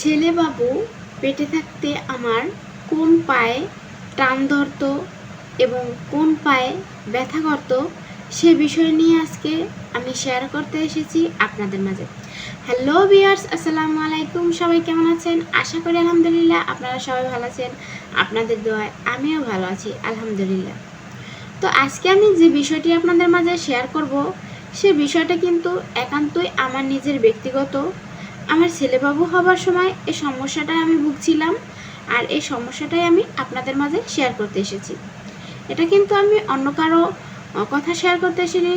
ছেলে বাবু পেটে থাকতে আমার কোন পায়ে টান ধরত এবং কোন পায়ে ব্যথা করত, সে বিষয় নিয়ে আজকে আমি শেয়ার করতে এসেছি আপনাদের মাঝে। হ্যালো বিয়ার্স আসসালামু আলাইকুম। সবাই কেমন আছেন? আশা করি আলহামদুলিল্লাহ আপনারা সবাই ভালো আছেন। আপনাদের দোয়ায় আমিও ভালো আছি, আলহামদুলিল্লাহ। তো আজকে আমি যে বিষয়টি আপনাদের মাঝে শেয়ার করব, সে বিষয়টা কিন্তু একান্তই আমার নিজের ব্যক্তিগত আমার ছেলেবাবু হবার সময় এই সমস্যাটায় আমি ভুগছিলাম আর এই সমস্যাটাই আমি আপনাদের মাঝে শেয়ার করতে এসেছি। এটা কিন্তু আমি অন্য কারও কথা শেয়ার করতে এসেছি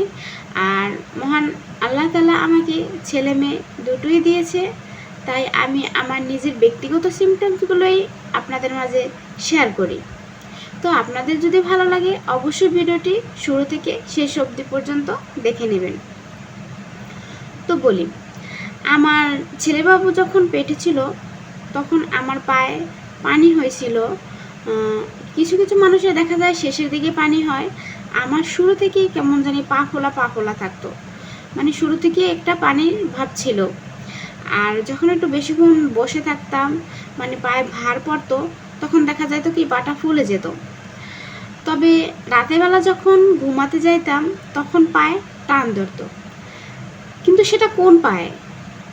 আর মহান আল্লাহ তালা আমাকে ছেলে মেয়ে দুটোই দিয়েছে। তাই আমি আমার নিজের ব্যক্তিগত সিমটমসগুলোই আপনাদের মাঝে শেয়ার করি। তো আপনাদের যদি ভালো লাগে, অবশ্যই ভিডিওটি শুরু থেকে শেষ অবধি পর্যন্ত দেখে নেবেন। তো বলি আমার ছেলেবাবু যখন পেটে ছিল, তখন আমার পায়ে পানি হয়েছিল। কিছু কিছু মানুষের দেখা যায় শেষের দিকে পানি হয়। আমার শুরু থেকেই কেমন জানি পা ফোলা পা ফোলা থাকতো। মানে শুরু থেকে একটা পানির ভাব ছিল। আর যখন একটু বেশিক্ষণ বসে থাকতাম মানে পায়ে ভার পড়তো, তখন দেখা যায় তো কি পাটা ফুলে যেত। তবে রাতেরবেলা যখন ঘুমাতে যাইতাম, তখন পায়ে টান ধরতো। কিন্তু সেটা কোন পায়ে?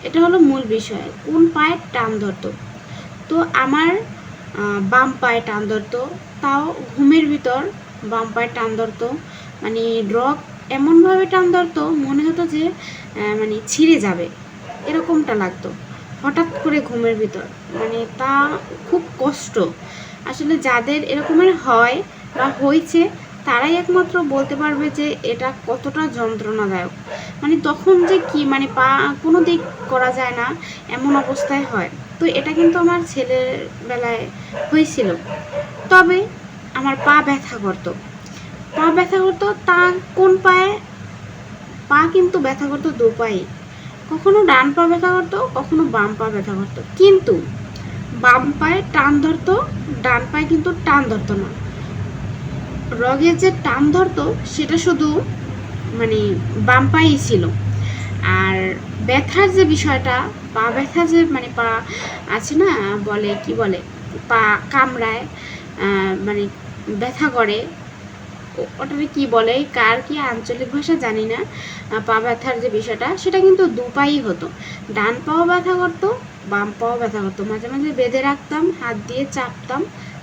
এটা হলো মূল বিষয়। কোন পায়ে টান ধরতো? তো আমার বাম পায়ে টান ধরতো, তাও ঘুমের ভিতর বাম পায়ে টান ধরতো মানে ড্রগ এমনভাবে টান ধরতো, মনে হতো যে মানে ছিঁড়ে যাবে। এরকমটা লাগতো, হঠাৎ করে ঘুমের ভিতর। মানে তা খুব কষ্ট। আসলে যাদের এরকমের হয় বা হয়েছে তারাই একমাত্র বলতে পারবে যে এটা কতটা যন্ত্রণাদায়ক। মানে তখন যে কি মানে পা, কোনো দিক করা যায় না, এমন অবস্থায় হয়। তো এটা কিন্তু আমার ছেলের বেলায় হয়েছিল। তবে আমার পা ব্যথা করতো। পা ব্যথা করতো, তা কোন পায়ে? পা কিন্তু ব্যথা করতো দু পায়ে কখনো ডান পা ব্যথা করতো, কখনো বাম পা ব্যথা করতো। কিন্তু বাম পায়ে টান ধরতো, ডান পায়ে কিন্তু টান ধরতো না। রগের যে টান ধরতো, সেটা শুধু মানে বাম পায়েই ছিল। আর ব্যথার যে বিষয়টা, পা ব্যথা যে মানে পা আছে না, বলে, কি বলে, পা কামড়ায় মানে ব্যথা করে ওটাকে কি বলে, কার কি আঞ্চলিক ভাষা জানি না পা ব্যথার যে বিষয়টা, সেটা কিন্তু দু পাই হতো। ডান পাও ব্যথা করতো, বাম পাও ব্যথা করতো। মাঝে মাঝে বেঁধে রাখতাম, হাত দিয়ে চাপতাম,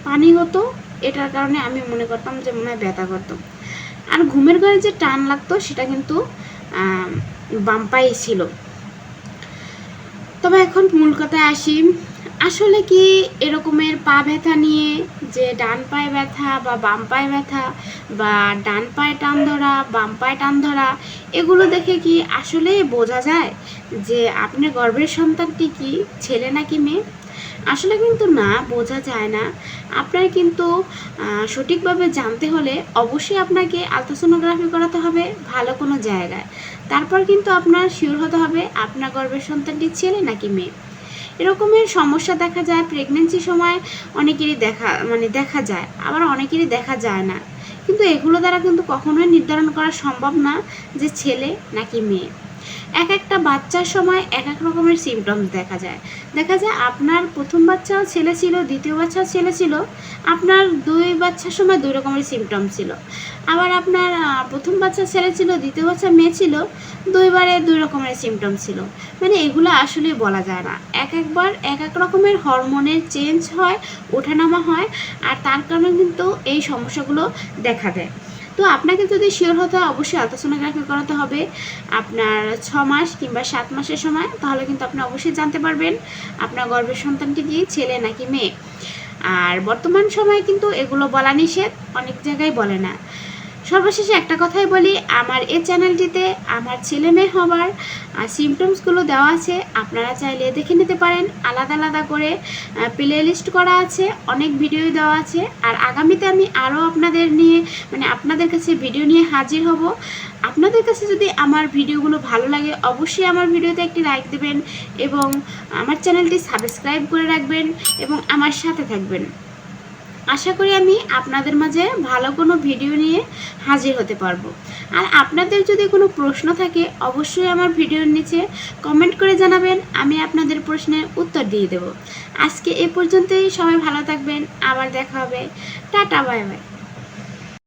পানি হতো এটার কারণে আমি মনে করতাম যে মনে হয় ব্যথা করতো। আর ঘুমের ঘরে যে টান লাগতো, সেটা কিন্তু বাম পায়ে ছিল। তবে এখন মূল কথায় আসি, আসলে কি এরকমের পা ব্যথা নিয়ে যে ডান পায়ে ব্যথা বা বাম পায়ে ব্যথা বা ডান পায়ে টান ধরা, বাম পায়ে টান ধরা, এগুলো দেখে কি আসলে বোঝা যায় যে আপনার গর্ভের সন্তানটি কি ছেলে নাকি মেয়ে? আসলে কিন্তু না, বোঝা যায় না। আপনার কিন্তু সঠিকভাবে জানতে হলে অবশ্যই আপনাকে আলট্রাসোনোগ্রাফি করাতে হবে ভালো কোনো জায়গায়। তারপর কিন্তু আপনার শিওর হতে হবে আপনার গর্ভের সন্তানটি ছেলে নাকি মেয়ে। এরকমের সমস্যা দেখা যায় প্রেগনেন্সির সময় অনেকেরই দেখা মানে দেখা যায়, আবার অনেকেরই দেখা যায় না। কিন্তু এগুলো দ্বারা কিন্তু কখনোই নির্ধারণ করা সম্ভব না যে ছেলে নাকি মেয়ে। এক একটা বাচ্চার সময় এক এক রকমের সিমটমস দেখা যায়। দেখা যায় আপনার প্রথম বাচ্চাও ছেলে ছিল, দ্বিতীয় বাচ্চাও ছেলে ছিল, আপনার দুই বাচ্চার সময় দুই রকমের সিমটম ছিল। আবার আপনার প্রথম বাচ্চা ছেলে ছিল, দ্বিতীয় বাচ্চা মেয়ে ছিল, দুইবারে দুই রকমের সিমটম ছিল। মানে এগুলো আসলে বলা যায় না। এক একবার এক এক রকমের হরমোনের চেঞ্জ হয়, ওঠানামা হয়, আর তার কারণে কিন্তু এই সমস্যাগুলো দেখা দেয়। তো আপনাকে যদি শিওর হতে হয়, অবশ্যই আলট্রাসোনোগ্রাফি করাতে হবে। আপনার ছ মাস কিংবা সাত মাসের সময়, তাহলে কিন্তু আপনি অবশ্যই জানতে পারবেন আপনার গর্ভের সন্তানটি কি, ছেলে নাকি মেয়ে। আর বর্তমান সময়ে কিন্তু এগুলো বলা নিষেধ, অনেক জায়গায় বলে না। সর্বশেষে একটা কথাই বলি, আমার এই চ্যানেলটিতে আমার ছেলে মেয়ে হবার সিমটমসগুলো দেওয়া আছে। আপনারা চাইলে দেখে নিতে পারেন। আলাদা আলাদা করে প্লে লিস্ট করা আছে, অনেক ভিডিও দেওয়া আছে। আর আগামীতে আমি আরও আপনাদের নিয়ে মানে আপনাদের কাছে ভিডিও নিয়ে হাজির হব। আপনাদের কাছে যদি আমার ভিডিওগুলো ভালো লাগে, অবশ্যই আমার ভিডিওতে একটি লাইক দেবেন এবং আমার চ্যানেলটি সাবস্ক্রাইব করে রাখবেন এবং আমার সাথে থাকবেন। আশা করি আমি আপনাদের মাঝে ভালো কোনো ভিডিও নিয়ে হাজির হতে পারব। আর আপনাদের যদি কোনো প্রশ্ন থাকে, অবশ্যই আমার ভিডিওর নিচে কমেন্ট করে জানাবেন, আমি আপনাদের প্রশ্নের উত্তর দিয়ে দেব। আজকে এ পর্যন্তই, সবাই ভালো থাকবেন, আবার দেখা হবে। টাটা, বাই বাই।